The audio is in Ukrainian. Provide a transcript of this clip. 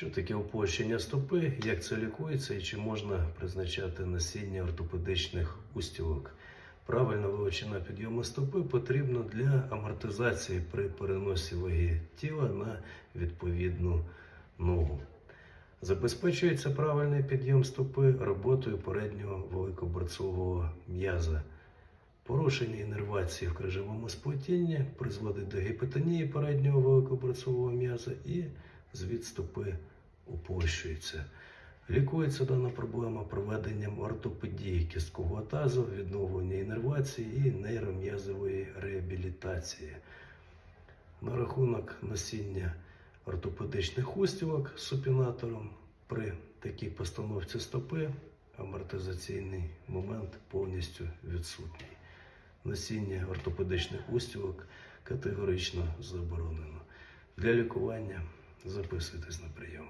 Що таке опущення стопи, як це лікується і чи можна призначати насіння ортопедичних устілок? Правильно вивчена підйому стопи потрібно для амортизації при переносі ваги тіла на відповідну ногу. Забезпечується правильний підйом стопи роботою переднього великоборцового м'яза. Порушення інервації в крижовому сплетінні призводить до гіпотонії переднього великоборцового м'яза і звід стопи упощується. Лікується дана проблема проведенням ортопедії кісткового тазу, відновлення інервації і нейром'язової реабілітації. На рахунок носіння ортопедичних устілок з супінатором при такій постановці стопи амортизаційний момент повністю відсутній. Носіння ортопедичних устілок категорично заборонено. Для лікування записуйтесь на прийом.